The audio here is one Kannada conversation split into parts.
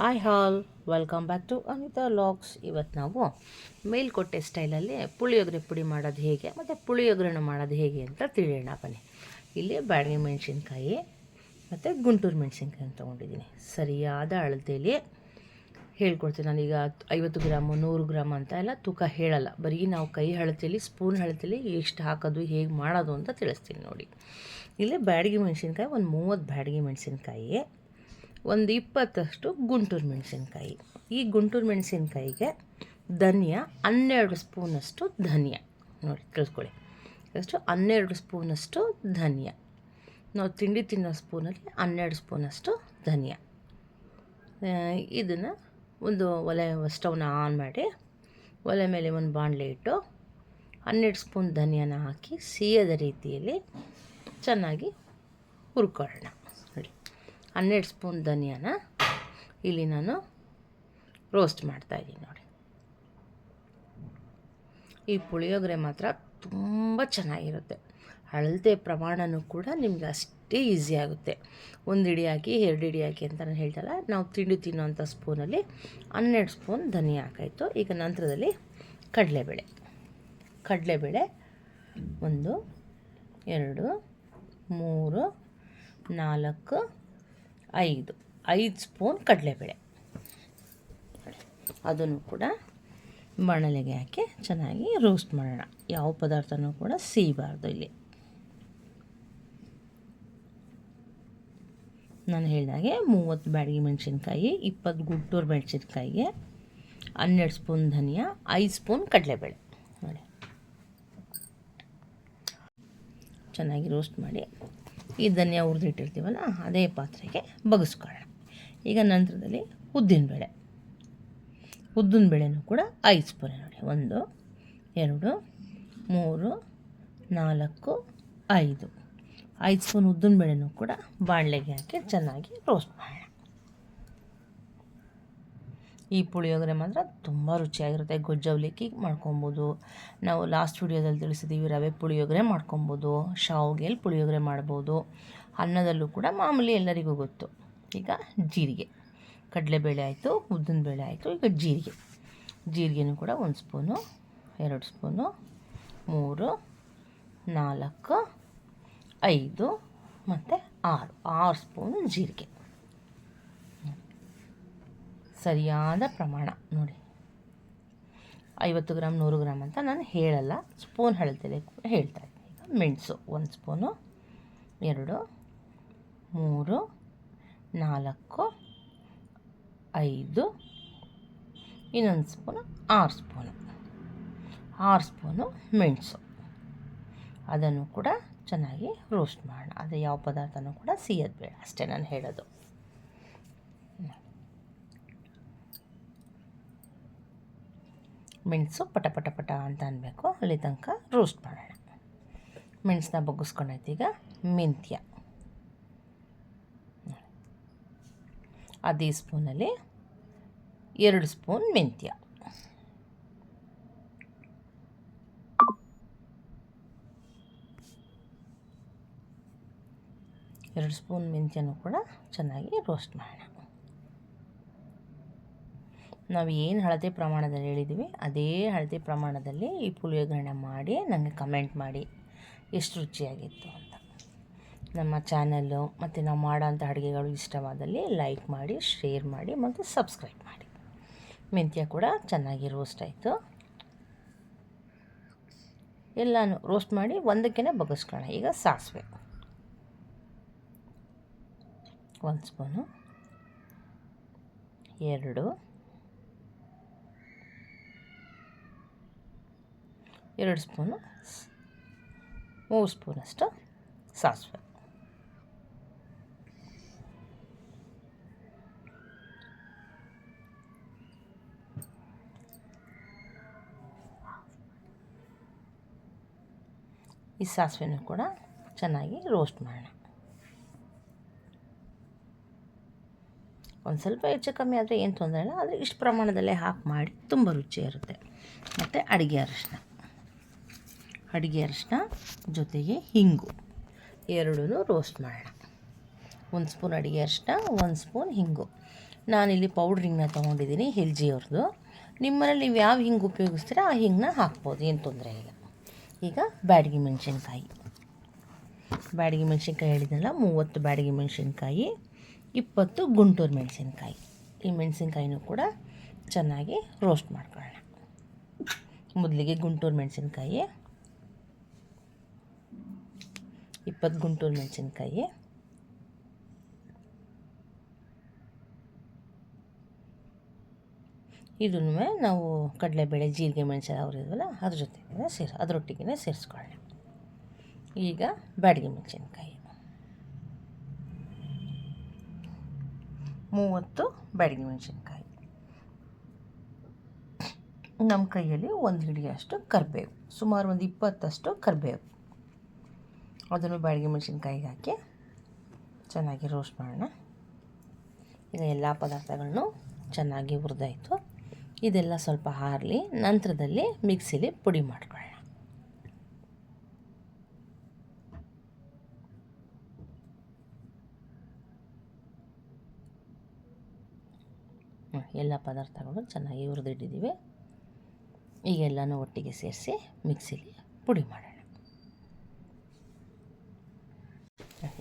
Hi all welcome back to Anita locks ಇವತ್ತು ನಾವು ಮೇಲ್ಕೋಟೆ ಸ್ಟೈಲಲ್ಲಿ ಪುಳಿಯೋಗರೆ ಪುಡಿ ಮಾಡೋದು ಹೇಗೆ ಮತ್ತು ಪುಳಿಯೋಗರೆನ ಮಾಡೋದು ಹೇಗೆ ಅಂತ ತಿಳಿಯೋಣ, ಬನ್ನಿ. ಇಲ್ಲಿ ಬ್ಯಾಡಗಿ ಮೆಣಸಿನ್ಕಾಯಿ ಮತ್ತು ಗುಂಟೂರು ಮೆಣಸಿನ್ಕಾಯಿ ತೊಗೊಂಡಿದ್ದೀನಿ. ಸರಿಯಾದ ಅಳತೆಯಲ್ಲಿ ಹೇಳ್ಕೊಡ್ತೀನಿ ನಾನೀಗ ಐವತ್ತು ಗ್ರಾಮು, ನೂರು ಗ್ರಾಮ್ ಅಂತ ಎಲ್ಲ ತೂಕ ಹೇಳಲ್ಲ. ಬರೀ ನಾವು ಕೈ ಅಳತೆಯಲ್ಲಿ ಸ್ಪೂನ್ ಅಳತೆಯಲ್ಲಿ ಎಷ್ಟು ಹಾಕೋದು, ಹೇಗೆ ಮಾಡೋದು ಅಂತ ತಿಳಿಸ್ತೀನಿ ನೋಡಿ. ಇಲ್ಲಿ ಬ್ಯಾಡಗಿ ಮೆಣಸಿನ್ಕಾಯಿ, ಒಂದು ಮೂವತ್ತು ಬ್ಯಾಡಗಿ ಮೆಣಸಿನ್ಕಾಯಿ. ಒಂದು ಇಪ್ಪತ್ತಷ್ಟು ಗುಂಟೂರು ಮೆಣಸಿನ್ಕಾಯಿ. ಈ ಗುಂಟೂರು ಮೆಣಸಿನ್ಕಾಯಿಗೆ ಧನಿಯಾ ಹನ್ನೆರಡು ಸ್ಪೂನಷ್ಟು ಧನಿಯಾ. ನೋಡಿ, ತಿಳ್ಕೊಳ್ಳಿ. ಎಷ್ಟು ಹನ್ನೆರಡು ಸ್ಪೂನಷ್ಟು ಧನಿಯಾ. ನಾವು ತಿಂಡಿ ತಿನ್ನೋ ಸ್ಪೂನಲ್ಲಿ ಹನ್ನೆರಡು ಸ್ಪೂನಷ್ಟು ಧನಿಯಾ. ಇದನ್ನು ಒಂದು ಒಲೆ, ಸ್ಟವ್ನ ಆನ್ ಮಾಡಿ, ಒಲೆ ಮೇಲೆ ಒಂದು ಬಾಣಲೆ ಇಟ್ಟು ಹನ್ನೆರಡು ಸ್ಪೂನ್ ಧನಿಯಾನ ಹಾಕಿ, ಸಿಹಿಯದ ರೀತಿಯಲ್ಲಿ ಚೆನ್ನಾಗಿ ಹುರ್ಕೊಳ್ಳೋಣ. ಹನ್ನೆರಡು ಸ್ಪೂನ್ ಧನಿಯಾನ. ಇಲ್ಲಿ ನಾನು ರೋಸ್ಟ್ ಮಾಡ್ತಾಯಿದ್ದೀನಿ ನೋಡಿ. ಈ ಪುಳಿಯೋಗರೆ ಮಾತ್ರ ತುಂಬ ಚೆನ್ನಾಗಿರುತ್ತೆ. ಅಳತೆ ಪ್ರಮಾಣನೂ ಕೂಡ ನಿಮ್ಗೆ ಅಷ್ಟೇ ಈಸಿ ಆಗುತ್ತೆ. ಒಂದು ಹಿಡಿ ಹಾಕಿ, ಎರಡು ಹಿಡಿ ಹಾಕಿ ಅಂತ ನಾನು ಹೇಳ್ತಲ್ಲ, ನಾವು ತಿಂಡಿ ತಿನ್ನುವಂಥ ಸ್ಪೂನಲ್ಲಿ ಹನ್ನೆರಡು ಸ್ಪೂನ್ ಧನಿಯಾ ಹಾಕಾಯಿತು. ಈಗ ನಂತರದಲ್ಲಿ ಕಡಲೆಬೇಳೆ. ಕಡಲೆಬೇಳೆ ಒಂದು, ಎರಡು, ಮೂರು, ನಾಲ್ಕು ಐದು ಐದು ಸ್ಪೂನ್ ಕಡಲೆಬೇಳೆ. ಅದನ್ನು ಕೂಡ ಬಾಣಲೆಗೆ ಹಾಕಿ ಚೆನ್ನಾಗಿ ರೋಸ್ಟ್ ಮಾಡೋಣ. ಯಾವ ಪದಾರ್ಥನೂ ಕೂಡ ಸೀಬಾರ್ದು ಇಲ್ಲಿ. ನಾನು ಹೇಳಿದಾಗೆ ಮೂವತ್ತು ಬ್ಯಾಡಗಿ ಮೆಣಸಿನ್ಕಾಯಿ, ಇಪ್ಪತ್ತು ಗುಂಟೂರು ಮೆಣಸಿನ್ಕಾಯಿಗೆ ಹನ್ನೆರಡು ಸ್ಪೂನ್ ಧನಿಯಾ, ಐದು ಸ್ಪೂನ್ ಕಡಲೆಬೇಳೆ. ನೋಡಿ. ಚೆನ್ನಾಗಿ ರೋಸ್ಟ್ ಮಾಡಿ. ಈ ಧನಿಯಾ ಹುರಿದಿಟ್ಟಿರ್ತೀವಲ್ಲ, ಅದೇ ಪಾತ್ರೆಗೆ ಬಗ್ಸ್ಕೊಳ್ಳೋಣ. ಈಗ ನಂತರದಲ್ಲಿ ಉದ್ದಿನಬೇಳೆ ಉದ್ದಿನ ಬೇಳೆನೂ ಕೂಡ ಐದು ಸ್ಪೂನ್ ನೋಡಿ. ಒಂದು, ಎರಡು, ಮೂರು, ನಾಲ್ಕು, ಐದು. ಐದು ಸ್ಪೂನ್ ಉದ್ದಿನ ಬೇಳೆನೂ ಕೂಡ ಬಾಣಲೆಗೆ ಹಾಕಿ ಚೆನ್ನಾಗಿ ರೋಸ್ಟ್ ಮಾಡೋಣ. ಈ ಪುಳಿಯೋಗರೆ ಮಾತ್ರ ತುಂಬ ರುಚಿಯಾಗಿರುತ್ತೆ. ಗೊಜ್ಜವಲಿಕ್ಕಿ ಮಾಡ್ಕೊಬೋದು. ನಾವು ಲಾಸ್ಟ್ ವಿಡಿಯೋದಲ್ಲಿ ತಿಳಿಸಿದ್ದೀವಿ ರವೆ ಪುಳಿಯೋಗರೆ ಮಾಡ್ಕೊಬೋದು. ಶಾವಿಗೆಯಲ್ಲಿ ಪುಳಿಯೋಗರೆ ಮಾಡ್ಬೋದು. ಅನ್ನದಲ್ಲೂ ಕೂಡ ಮಾಮೂಲಿ ಎಲ್ಲರಿಗೂ ಗೊತ್ತು. ಈಗ ಜೀರಿಗೆ. ಕಡಲೆಬೇಳೆ ಆಯಿತು, ಉದ್ದಿನಬೇಳೆ ಆಯಿತು, ಈಗ ಜೀರಿಗೆ. ಜೀರಿಗೆನೂ ಕೂಡ ಒಂದು ಸ್ಪೂನು ಎರಡು ಸ್ಪೂನು ಮೂರು, ನಾಲ್ಕು, ಐದು, ಮತ್ತು ಆರು. ಆರು ಸ್ಪೂನು ಜೀರಿಗೆ. ಸರಿಯಾದ ಪ್ರಮಾಣ ನೋಡಿ. ಐವತ್ತು ಗ್ರಾಮ್ ನೂರು ಗ್ರಾಮ್ ಅಂತ ನಾನು ಹೇಳಲ್ಲ. ಸ್ಪೂನ್ ಹಳತೆಲೆ ಕೂಡ ಹೇಳ್ತಾ ಇದ್ದೀನಿ. ಈಗ ಮೆಣಸು ಒಂದು ಸ್ಪೂನು, ಎರಡು, ಮೂರು, ನಾಲ್ಕು, ಐದು, ಇನ್ನೊಂದು ಸ್ಪೂನು, ಆರು ಸ್ಪೂನು. ಆರು ಸ್ಪೂನು ಮೆಣಸು. ಅದನ್ನು ಕೂಡ ಚೆನ್ನಾಗಿ ರೋಸ್ಟ್ ಮಾಡೋಣ. ಅದು ಯಾವ ಪದಾರ್ಥನೂ ಕೂಡ ಸಿಯೋದು ಬೇಡ. ಅಷ್ಟೇ ನಾನು ಹೇಳೋದು. ಮೆಣಸು ಪಟ ಪಟ ಪಟ ಅಂತ ಅನ್ನಬೇಕು ಅಲ್ಲಿ ತನಕ ರೋಸ್ಟ್ ಮಾಡೋಣ. ಮೆಣಸನ್ನ ಬಗ್ಗಿಸ್ಕೊಂಡೈತೆ ಈಗ ಮೆಂತ್ಯ. ಅದೇ ಸ್ಪೂನಲ್ಲಿ ಎರಡು ಸ್ಪೂನ್ ಮೆಂತ್ಯ. ಎರಡು ಸ್ಪೂನ್ ಮೆಂತ್ಯನೂ ಕೂಡ ಚೆನ್ನಾಗಿ ರೋಸ್ಟ್ ಮಾಡೋಣ. ನಾವು ಏನು ಹಳದಿ ಪ್ರಮಾಣದಲ್ಲಿ ಹೇಳಿದ್ದೀವಿ ಅದೇ ಹಳದಿ ಪ್ರಮಾಣದಲ್ಲಿ ಈ ಪುಳಿಯೋಗರಣೆ ಮಾಡಿ ನನಗೆ ಕಮೆಂಟ್ ಮಾಡಿ, ಎಷ್ಟು ರುಚಿಯಾಗಿತ್ತು ಅಂತ. ನಮ್ಮ ಚಾನಲ್ಲು ಮತ್ತು ನಾವು ಮಾಡೋಂಥ ಅಡುಗೆಗಳು ಇಷ್ಟವಾದಲ್ಲಿ ಲೈಕ್ ಮಾಡಿ ಶೇರ್ ಮಾಡಿ ಮತ್ತು ಸಬ್ಸ್ಕ್ರೈಬ್ ಮಾಡಿ. ಮೆಂತ್ಯ ಕೂಡ ಚೆನ್ನಾಗಿ ರೋಸ್ಟ್ ಆಯಿತು. ಎಲ್ಲನೂ ರೋಸ್ಟ್ ಮಾಡಿ ಒಂದಕ್ಕೇ ಬಗ್ಗಿಸ್ಕೊಳ್ಳೋಣ ಈಗ ಸಾಸಿವೆ. ಒಂದು ಸ್ಪೂನು ಎರಡು. ಎರಡು ಸ್ಪೂನು, ಮೂರು ಸ್ಪೂನಷ್ಟು ಸಾಸಿವೆ. ಈ ಸಾಸಿವೆನೂ ಕೂಡ ಚೆನ್ನಾಗಿ ರೋಸ್ಟ್ ಮಾಡೋಣ. ಒಂದು ಸ್ವಲ್ಪ ಹೆಚ್ಚು ಕಮ್ಮಿ ಆದರೆ ಏನು ತೊಂದರೆ ಇಲ್ಲ, ಆದರೆ ಇಷ್ಟು ಪ್ರಮಾಣದಲ್ಲೇ ಹಾಕಿ ಮಾಡಿ ತುಂಬ ರುಚಿ ಇರುತ್ತೆ ಮತ್ತು ಅಡುಗೆ ಅರಿಶಿನ ಅಡುಗೆ ಅರಿಶಿನ ಜೊತೆಗೆ ಹಿಂಗು. ಎರಡೂ ರೋಸ್ಟ್ ಮಾಡೋಣ. ಒಂದು ಸ್ಪೂನ್ ಅಡುಗೆ ಅರಿಶಿನ ಒಂದು ಸ್ಪೂನ್ ಹಿಂಗು. ನಾನಿಲ್ಲಿ ಪೌಡ್ರ್ ಹಿಂಗನ್ನ ತೊಗೊಂಡಿದ್ದೀನಿ ಹೆಲ್ಜಿಯವ್ರದ್ದು ನಿಮ್ಮನೇಲಿ ನೀವು ಯಾವ ಹಿಂಗೆ ಉಪಯೋಗಿಸ್ತೀರಾ, ಆ ಹಿಂಗನ್ನ ಹಾಕ್ಬೋದು, ಏನು ತೊಂದರೆ ಇಲ್ಲ. ಈಗ ಬ್ಯಾಡಗಿ ಮೆಣಸಿನ್ಕಾಯಿ. ಬ್ಯಾಡಗಿ ಮೆಣಸಿನ್ಕಾಯಿ ಹೇಳಿದ್ನಲ್ಲ, ಮೂವತ್ತು ಬ್ಯಾಡಗಿ ಮೆಣಸಿನ್ಕಾಯಿ, ಇಪ್ಪತ್ತು ಗುಂಟೂರು ಮೆಣಸಿನ್ಕಾಯಿ. ಈ ಮೆಣಸಿನ್ಕಾಯಿನೂ ಕೂಡ ಚೆನ್ನಾಗಿ ರೋಸ್ಟ್ ಮಾಡ್ಕೊಳ್ಳೋಣ. ಮೊದಲಿಗೆ ಗುಂಟೂರು ಮೆಣಸಿನ್ಕಾಯಿ ಇಪ್ಪತ್ತು ಗುಂಟೂರು ಮೆಣಸಿನ್ಕಾಯಿ. ಇದನ್ನು ನಾವು ಕಡಲೆಬೇಳೆ, ಜೀರಿಗೆ ಮೆಣಸು ಅವರಿದ್ವಲ್ಲ ಅದ್ರ ಜೊತೆಗೆ ಸೇರಿ ಅದರೊಟ್ಟಿಗೆ ಸೇರಿಸ್ಕೊಳ್ಳಿ. ಈಗ ಬ್ಯಾಡಗಿ ಮೆಣಸಿನ್ಕಾಯಿ. ಮೂವತ್ತು ಬ್ಯಾಡಗಿ ಮೆಣಸಿನ್ಕಾಯಿ. ನಮ್ಮ ಕೈಯಲ್ಲಿ ಒಂದು ಹಿಡಿಯಷ್ಟು ಕರಿಬೇವು, ಸುಮಾರು ಒಂದು ಇಪ್ಪತ್ತಷ್ಟು ಕರಿಬೇವು. ಅದನ್ನು ಬಾಡಿಗೆ ಮೆಣಸಿನ್ಕಾಯಿಗೆ ಹಾಕಿ ಚೆನ್ನಾಗಿ ರೋಸ್ಟ್ ಮಾಡೋಣ. ಈಗ ಎಲ್ಲ ಪದಾರ್ಥಗಳನ್ನು ಚೆನ್ನಾಗಿ ಹುರಿದಾಯಿತು. ಇದೆಲ್ಲ ಸ್ವಲ್ಪ ಹಾರಲಿ, ನಂತರದಲ್ಲಿ ಮಿಕ್ಸಿಲಿ ಪುಡಿ ಮಾಡ್ಕೊಳ್ಳೋಣ. ಎಲ್ಲ ಪದಾರ್ಥಗಳು ಚೆನ್ನಾಗಿ ಹುರಿದಿಟ್ಟಿದ್ದೀವಿ ಈಗ ಎಲ್ಲನೂ ಒಟ್ಟಿಗೆ ಸೇರಿಸಿ ಮಿಕ್ಸಿಲಿ ಪುಡಿ ಮಾಡೋಣ.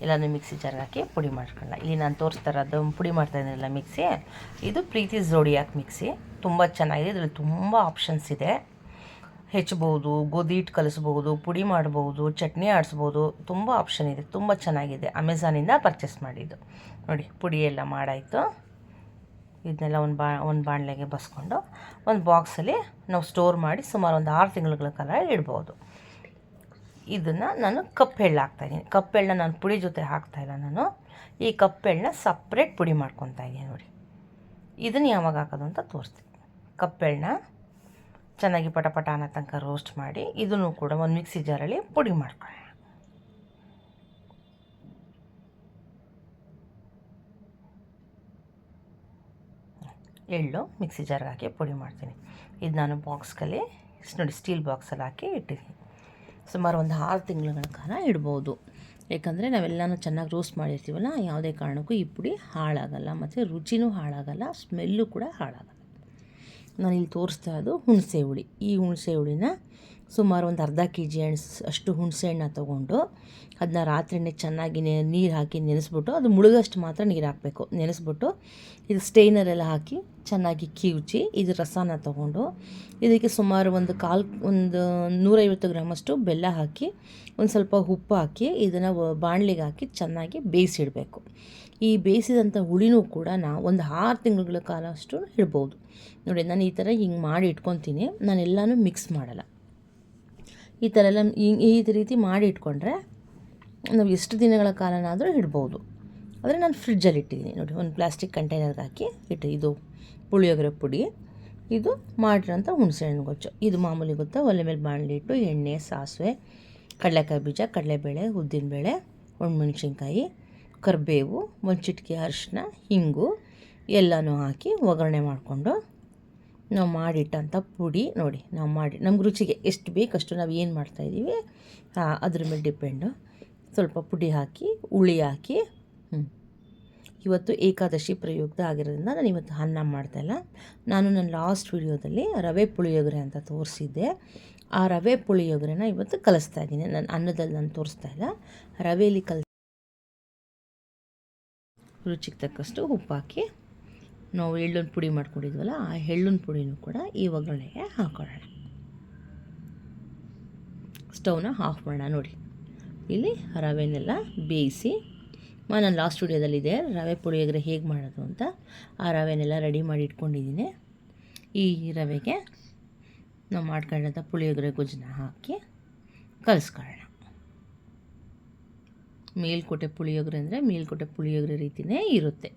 ಎಲ್ಲನೂ ಮಿಕ್ಸಿ ಜಾರ್ಗೆ ಹಾಕಿ ಪುಡಿ ಮಾಡ್ಕೊಳ್ಳೋಣ ಇಲ್ಲಿ ನಾನು ತೋರಿಸ್ತಾ ಇರೋದು ಪುಡಿ ಮಾಡ್ತಾ ಇದ್ದೀನಲ್ಲ ಮಿಕ್ಸಿ ಇದು ಪ್ರೀತಿ ಜೋಡಿಯಾಕ್ ಮಿಕ್ಸಿ ತುಂಬ ಚೆನ್ನಾಗಿದೆ. ಇದರಲ್ಲಿ ತುಂಬ ಆಪ್ಷನ್ಸ್ ಇದೆ. ಹೆಚ್ಚಬಹುದು ಗೋಧಿ ಹಿಟ್ಟು ಕಲಿಸ್ಬೋದು, ಪುಡಿ ಮಾಡ್ಬೋದು, ಚಟ್ನಿ ಆಡಿಸ್ಬೋದು. ತುಂಬ ಆಪ್ಷನ್ ಇದೆ. ತುಂಬ ಚೆನ್ನಾಗಿದೆ. ಅಮೆಝಾನಿಂದ ಪರ್ಚೇಸ್ ಮಾಡಿದ್ದು. ನೋಡಿ, ಪುಡಿ ಎಲ್ಲ ಮಾಡಾಯಿತು. ಇದನ್ನೆಲ್ಲ ಒಂದು ಬಾ, ಒಂದು ಬಾಣಲೆಗೆ ಬಸ್ಕೊಂಡು ಒಂದು ಬಾಕ್ಸಲ್ಲಿ ನಾವು ಸ್ಟೋರ್ ಮಾಡಿ ಸುಮಾರು ಒಂದು ಆರು ತಿಂಗಳುಗಳ ಕಾಲ ಇಡ್ಬೋದು. ಇದನ್ನು ನಾನು ಕಪ್ಪೆಳ್ಳು ಹಾಕ್ತಾಯಿದ್ದೀನಿ ಕಪ್ಪೆಳ್ಳನ್ನ ನಾನು ಪುಡಿ ಜೊತೆ ಹಾಕ್ತಾಯಿಲ್ಲ ನಾನು. ಈ ಕಪ್ಪೆಳ್ಳನ್ನ ಸಪ್ರೇಟ್ ಪುಡಿ ಮಾಡ್ಕೊತಾ ಇದ್ದೀನಿ ನೋಡಿ. ಇದನ್ನು ಯಾವಾಗ ಹಾಕೋದು ಅಂತ ತೋರಿಸ್ತೀನಿ. ಕಪ್ಪೆಳ್ಳನ್ನ ಚೆನ್ನಾಗಿ ಪಟ ಪಟ ಅನ್ನೋ ತನಕ ರೋಸ್ಟ್ ಮಾಡಿ, ಇದನ್ನು ಕೂಡ ಒಂದು ಮಿಕ್ಸಿ ಜಾರಲ್ಲಿ ಪುಡಿ ಮಾಡ್ಕೊಳ್ಳೋಣ. ಎಳ್ಳು ಮಿಕ್ಸಿ ಜಾರ್ಗೆ ಹಾಕಿ ಪುಡಿ ಮಾಡ್ತೀನಿ. ಇದು ನಾನು ಬಾಕ್ಸ್ಗಲ್ಲಿ ನೋಡಿ ಸ್ಟೀಲ್ ಬಾಕ್ಸಲ್ಲಿ ಹಾಕಿ ಇಟ್ಟಿದ್ದೀನಿ. ಸುಮಾರು ಒಂದು ಆರು ತಿಂಗಳ ಕಾಲ ಇಡ್ಬೋದು. ಯಾಕಂದರೆ ನಾವೆಲ್ಲನೂ ಚೆನ್ನಾಗಿ ರೋಸ್ಟ್ ಮಾಡಿರ್ತೀವಲ್ಲ, ಯಾವುದೇ ಕಾರಣಕ್ಕೂ ಈ ಪುಡಿ ಹಾಳಾಗಲ್ಲ, ಮತ್ತು ರುಚಿನೂ ಹಾಳಾಗಲ್ಲ ಸ್ಮೆಲ್ಲು ಕೂಡ ಹಾಳಾಗಲ್ಲ. ನಾನು ಇಲ್ಲಿ ತೋರಿಸ್ತಾ ಇರೋದು ಹುಣಸೆ ಹುಳಿ. ಈ ಹುಣಸೆ ಹುಳಿನ ಸುಮಾರು ಒಂದು ಅರ್ಧ ಕೆ ಜಿ ಎಣ್ಸ್ ಅಷ್ಟು ಹುಣಸೆ ಹಣ್ಣ ತೊಗೊಂಡು ಅದನ್ನ ರಾತ್ರಿನೇ ಚೆನ್ನಾಗಿ ನೀರು ಹಾಕಿ ನೆನೆಸ್ಬಿಟ್ಟು ಅದು ಮುಳುಗಷ್ಟು ಮಾತ್ರ ನೀರು ಹಾಕಬೇಕು. ನೆನೆಸ್ಬಿಟ್ಟು ಇದು ಸ್ಟೈನರೆಲ್ಲ ಹಾಕಿ ಚೆನ್ನಾಗಿ ಕಿವುಚಿ ಇದು ರಸನ ತೊಗೊಂಡು ಇದಕ್ಕೆ ಸುಮಾರು ಒಂದು ಕಾಲ್, ಒಂದು ನೂರೈವತ್ತು ಗ್ರಾಮಷ್ಟು ಬೆಲ್ಲ ಹಾಕಿ ಒಂದು ಸ್ವಲ್ಪ ಉಪ್ಪು ಹಾಕಿ ಇದನ್ನು ಬಾಣಲಿಗೆ ಹಾಕಿ ಚೆನ್ನಾಗಿ ಬೇಯಿಸಿಡಬೇಕು. ಈ ಬೇಯಿಸಿದಂಥ ಹುಳಿನೂ ಕೂಡ ನಾ ಒಂದು ಆರು ತಿಂಗಳ ಕಾಲ ಅಷ್ಟು ಇಡ್ಬೋದು. ನೋಡಿ, ನಾನು ಈ ಥರ ಹಿಂಗೆ ಮಾಡಿ ಇಟ್ಕೊತೀನಿ. ನಾನು ಎಲ್ಲನೂ ಮಿಕ್ಸ್ ಮಾಡಲ್ಲ. ಈ ಥರ ಎಲ್ಲ ಈ ರೀತಿ ಮಾಡಿ ಇಟ್ಕೊಂಡ್ರೆ ನಾವು ಎಷ್ಟು ದಿನಗಳ ಕಾಲನಾದರೂ ಇಡ್ಬೋದು. ಆದರೆ ನಾನು ಫ್ರಿಡ್ಜಲ್ಲಿ ಇಟ್ಟಿದ್ದೀನಿ. ನೋಡಿ, ಒಂದು ಪ್ಲಾಸ್ಟಿಕ್ ಕಂಟೈನರ್ಗೆ ಹಾಕಿ ಇಟ್ಟು ಇದು ಪುಳಿಯೋಗರೆ ಪುಡಿ, ಇದು ಮಾಡಿರೋಂಥ ಹುಣಸೆಹಣ್ಣು ಗೊಜ್ಜು. ಇದು ಮಾಮೂಲಿ ಗೊತ್ತಾ? ಒಲೆ ಮೇಲೆ ಬಾಣಲಿ ಇಟ್ಟು ಎಣ್ಣೆ, ಸಾಸಿವೆ, ಕಡಲೆಕಾಯಿ ಬೀಜ, ಕಡಲೆಬೇಳೆ, ಉದ್ದಿನಬೇಳೆ, ಒಣಮೆಣ್ಸಿನ್ಕಾಯಿ, ಕರಿಬೇವು, ಒಂದು ಚಿಟಿಕೆ ಅರಿಶಿನ ಹಿಂಗು ಎಲ್ಲನೂ ಹಾಕಿ ಒಗ್ಗರಣೆ ಮಾಡಿಕೊಂಡು ನಾವು ಮಾಡಿಟ್ಟಂಥ ಪುಡಿ ನೋಡಿ, ನಾವು ಮಾಡಿ, ನಮ್ಗೆ ರುಚಿಗೆ ಎಷ್ಟು ಬೇಕಷ್ಟು ನಾವು ಏನು ಮಾಡ್ತಾಯಿದ್ದೀವಿ ಅದ್ರ ಮೇಲೆ ಡಿಪೆಂಡು. ಸ್ವಲ್ಪ ಪುಡಿ ಹಾಕಿ, ಹುಳಿ ಹಾಕಿ ಇವತ್ತು ಏಕಾದಶಿ ಪ್ರಯುಕ್ತ ಆಗಿರೋದ್ರಿಂದ ನಾನು ಇವತ್ತು ಅನ್ನ ಮಾಡ್ತಾಯಿಲ್ಲ ನಾನು ನನ್ನ ಲಾಸ್ಟ್ ವಿಡಿಯೋದಲ್ಲಿ ರವೆ ಪುಳಿಯೋಗರೆ ಅಂತ ತೋರಿಸಿದ್ದೆ. ಆ ರವೆ ಪುಳಿಯೋಗರೆನ ಇವತ್ತು ಕಲಿಸ್ತಾ ಇದ್ದೀನಿ. ನನ್ನ ಅನ್ನದಲ್ಲಿ ನಾನು ತೋರಿಸ್ತಾ ಇಲ್ಲ. ರವೆಯಲ್ಲಿ ಕಲ್ ರುಚಿಗೆ ತಕ್ಕಷ್ಟು ಉಪ್ಪು ಹಾಕಿ ನಾವು ಎಳ್ಳುನ ಪುಡಿ ಮಾಡ್ಕೊಂಡಿದ್ವಲ್ಲ, ಆ ಎಳ್ಳಿನ ಪುಡಿನೂ ಕೂಡ ಈ ಒಗ್ಗರಣೆಗೆ ಹಾಕೊಳ್ಳೋಣ. ಸ್ಟವ್ನ ಆಫ್ ಮಾಡೋಣ ನೋಡಿ. ಇಲ್ಲಿ ರವೆನೆಲ್ಲ ಬೇಯಿಸಿ ನಾನು ಲಾಸ್ಟ್ ಸ್ಟುಡಿಯೋದಲ್ಲಿದೆ, ರವೆ ಪುಳಿಯೋಗರೆ ಹೇಗೆ ಮಾಡೋದು ಅಂತ ಆ ರವೆನೆಲ್ಲ ರೆಡಿ ಮಾಡಿ ಇಟ್ಕೊಂಡಿದ್ದೀನಿ. ಈ ರವೆಗೆ ನಾವು ಮಾಡ್ಕೊಂಡಂಥ ಪುಳಿಯೋಗರೆ ಗೊಜ್ಜನ್ನ ಹಾಕಿ ಕಲಿಸ್ಕೊಳ್ಳೋಣ. ಮೇಲ್ಕೋಟೆ ಪುಳಿಯೋಗರೆ ಅಂದರೆ ಮೇಲ್ಕೋಟೆ ಪುಳಿಯೋಗರೆ ರೀತಿಯೇ ಇರುತ್ತೆ.